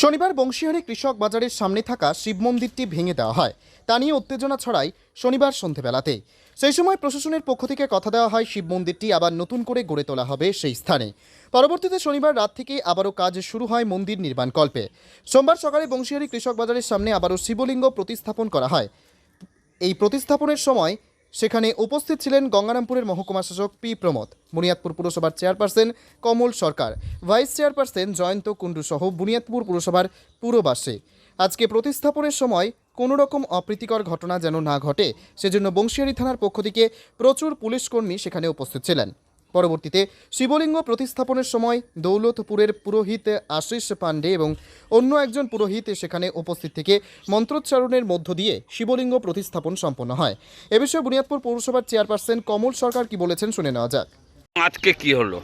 শনিবার বংশীহারি কৃষক বাজারের সামনে থাকা শিব মন্দিরটি ভেঙে দেওয়া হয়। তা নিয়ে উত্তেজনা ছড়ায় শনিবার সন্ধেবেলাতে। সেই সময় প্রশাসনের পক্ষ থেকে কথা দেওয়া হয়, শিব মন্দিরটি আবার নতুন করে গড়ে তোলা হবে সেই স্থানে। পরবর্তীতে শনিবার রাত থেকে আবারও কাজ শুরু হয় মন্দির নির্মাণ কল্পে। সোমবার সকালে বংশীহারি কৃষক বাজারের সামনে আবারও শিবলিঙ্গ প্রতিস্থাপন করা হয়। এই প্রতিস্থাপনের সময় সেখানে উপস্থিত ছিলেন গঙ্গারামপুরের মহকুমা শাসক পি প্রমোদ বুনিয়াদপুর পুরসভার chairperson Kamal Sarkar, vice chairperson Jayanta Kundu সহ বুনিয়াদপুর পুরসভার পুরবাসী আজকে প্রতিস্থাপনের সময় কোনো রকম অপ্রীতিকর ঘটনা যেন না ঘটে, সেজন্য বংশিয়ারি থানার পক্ষ থেকে প্রচুর পুলিশকর্মী সেখানে উপস্থিত ছিলেন। পরবর্তীতে শিবলিঙ্গ প্রতিস্থাপনের সময় দৌলতপুরের পুরোহিত আশিস পাণ্ডে এবং অন্য একজন পুরোহিত সেখানে উপস্থিত থেকে মন্ত্রোচ্চারণের মধ্য দিয়ে শিবলিঙ্গ প্রতিস্থাপন সম্পন্ন হয়। এ বিষয়ে বুনিয়াদপুর পৌরসভার চেয়ারপারসন কমল সরকার কি বলেছেন শুনে নেওয়া যাক। আজকে কি হলো?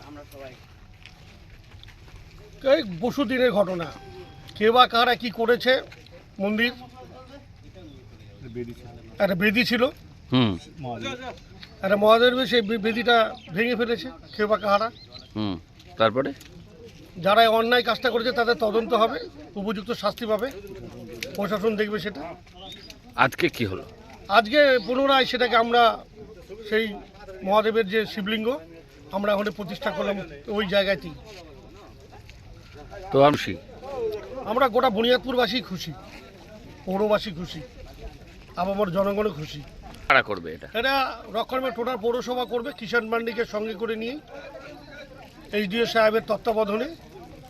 এই বসু দিনের ঘটনা। কে বা কারা কি করেছে? মন্দির? একটা বেদি ছিল। হুম। একটা মহাদেব সেই বেদিটা ভেঙে ফেলেছে কে বা কারা হুম। তারপরে? যারা অন্যায় কাজটা করেছে তাদের তদন্ত হবে উপযুক্ত শাস্তি পাবে প্রশাসন দেখবে সেটা। আজকে কি হলো? আজকে পুনরায় সেটাকে আমরা সেই মহাদেবের যে শিবলিঙ্গ আমরা ওখানে প্রতিষ্ঠা করলাম ওই জায়গাতেই। তো আমি আমরা গোটা বুনিয়াদপুরবাসী খুশি পৌরবাসী খুশি আবার জনগণও খুশি। কারা করবে এটা? এটা রক্ষণবে টোটাল পৌরসভা করবে কিষাণ মান্ডিকে সঙ্গে করে নিয়ে এইচডিও সাহেবের তত্ত্বাবধানে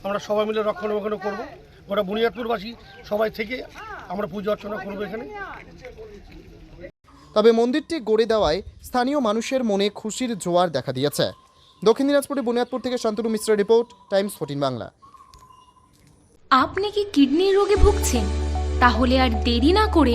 আমরা সবাই মিলে রক্ষণাবেক্ষণ করব। গোটা বুনিয়াদপুরবাসী সবাই থেকে আমরা পুজো অর্চনা করব এখানে। তবে মন্দিরটি গড়ে দেওয়ায় স্থানীয় মানুষের মনে খুশির জোয়ার দেখা দিয়েছে। দক্ষিণ দিনাজপুরের বুনিয়াদপুর থেকে শান্তনু মিশ্রের রিপোর্ট টাইমস ফোর্টিন বাংলা। আপনি কি কিডনির রোগে ভুগছেন? তাহলে আর দেরি না করে